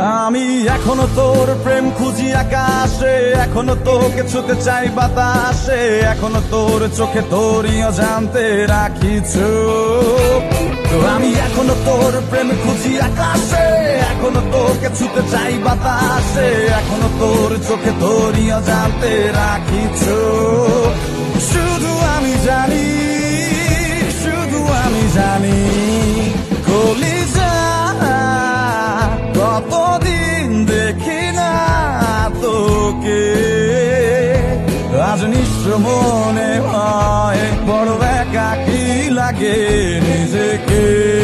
আমি এখনও তোর প্রেম খুঁজি আকাশে, এখনও তোকে ছুতে চাই বাতাসে, এখনও তোর চোখে তোরই অজান্তে রাখিছ আমি এখনও তোর প্রেম খুঁজি আকাশে, এখনও তোকে ছুতে চাই বাতাসে, এখনও তোর চোখে তোরই অজান্তে রাখিছ কতদিন দেখি না তোকে। আজ নিঃস্ব মনে হয় বড় একাকি লাগে নিজেকে।